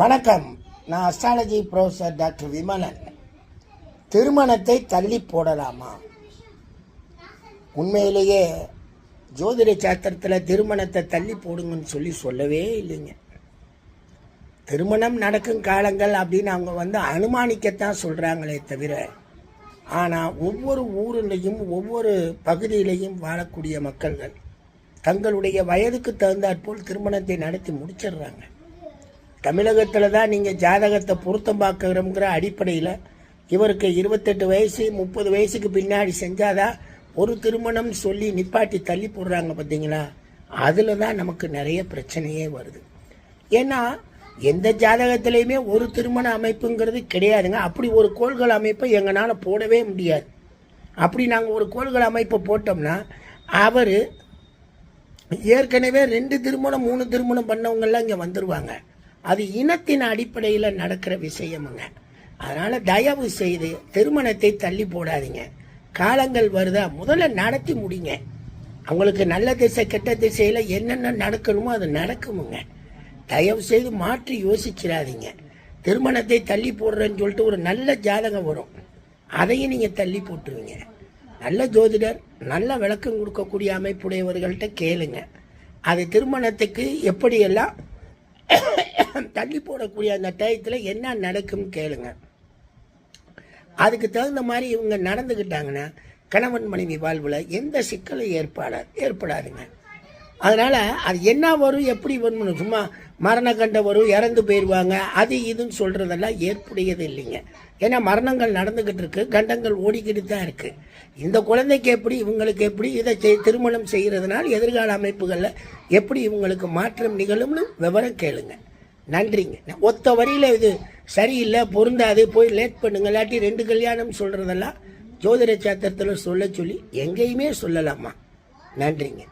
வணக்கம். நான் astrology professor doctor Vimalan. திருமணத்தை தள்ளி போடலாமா? உண்மையிலேயே ஜோதிட சாஸ்திரத்தில் திருமணத்தை தள்ளி போடுங்கன்னு சொல்லி சொல்லவே இல்லைங்க. திருமணம் நடக்கும் காலங்கள் அப்படின்னு அவங்க வந்து அனுமானிக்கத்தான் சொல்கிறாங்களே தவிர ஆனால் ஒவ்வொரு ஊரிலையும் ஒவ்வொரு பகுதியிலையும் வாழக்கூடிய மக்கள்கள் தங்களுடைய வயதுக்கு தகுந்தாற்போல் திருமணத்தை நடத்தி முடிச்சிடுறாங்க. தமிழகத்தில் தான் நீங்கள் ஜாதகத்தை பொருத்தம் பார்க்குறோங்கிற அடிப்படையில் இவருக்கு இருபத்தெட்டு வயசு முப்பது வயசுக்கு பின்னாடி செஞ்சாதான் ஒரு திருமணம் சொல்லி நிப்பாட்டி தள்ளி போடுறாங்க பார்த்தீங்களா அதில் தான் நமக்கு நிறைய பிரச்சனையே வருது. ஏன்னா எந்த ஜாதகத்திலையுமே ஒரு திருமண அமைப்புங்கிறது கிடையாதுங்க. அப்படி ஒரு கோள்கள் அமைப்பை எங்களால் போடவே முடியாது. அப்படி நாங்கள் ஒரு கோள்கள் அமைப்பை போட்டோம்னா அவர் ஏற்கனவே ரெண்டு திருமணம் மூணு திருமணம் பண்ணவங்கெல்லாம் இங்கே வந்துடுவாங்க அது இனத்தின் அடிப்படையில் நடக்கிற விஷயமுங்க. அதனால் தயவு செய்து திருமணத்தை தள்ளி போடாதீங்க. காலங்கள் வருதா முதல்ல நடத்தி முடிங்க. அவங்களுக்கு நல்ல திசை கெட்ட திசையில் என்னென்ன நடக்கணுமோ அது நடக்குமுங்க. தயவு செய்து மாற்றி யோசிச்சிடாதீங்க. திருமணத்தை தள்ளி போடுறேன்னு சொல்லிட்டு ஒரு நல்ல ஜாதகம் வரும். அதையும் நீங்கள் தள்ளி போட்டுருவீங்க. நல்ல ஜோதிடர் நல்ல விளக்கம் கொடுக்கக்கூடிய அமைப்புடையவர்கள்ட்ட கேளுங்க. அது திருமணத்துக்கு எப்படியெல்லாம் தள்ளி போடக்கூடிய அந்த டயத்தில் என்ன நடக்கும்னு கேளுங்க. அதுக்கு தகுந்த மாதிரி இவங்க நடந்துக்கிட்டாங்கன்னா கணவன் மனைவி வாழ்வில் எந்த சிக்கலும் ஏற்பட ஏற்படாதுங்க. அதனால் அது என்ன வரும் எப்படி வரும்னு சும்மா மரண கண்ட வரும் இறந்து போயிடுவாங்க அது இதுன்னு சொல்கிறதெல்லாம் ஏற்புடையது இல்லைங்க. ஏன்னா மரணங்கள் நடந்துக்கிட்டு இருக்கு கண்டங்கள் ஓடிக்கிட்டு தான் இருக்குது இந்த குழந்தைக்கு எப்படி இவங்களுக்கு எப்படி இதை செய் திருமணம் செய்கிறதுனால எதிர்கால அமைப்புகளில் எப்படி இவங்களுக்கு மாற்றம் நிகழும்னு விவரம் கேளுங்கள் நன்றிங்க. ஒத்த வரியில் இது சரியில்லை பொருந்தாது போய் லேட் பண்ணுங்க இல்லாட்டி ரெண்டு கல்யாணம் சொல்கிறதெல்லாம் ஜோதிட சாத்திரத்தில் சொல்ல சொல்லி எங்கேயுமே சொல்லலாமா? நன்றிங்க.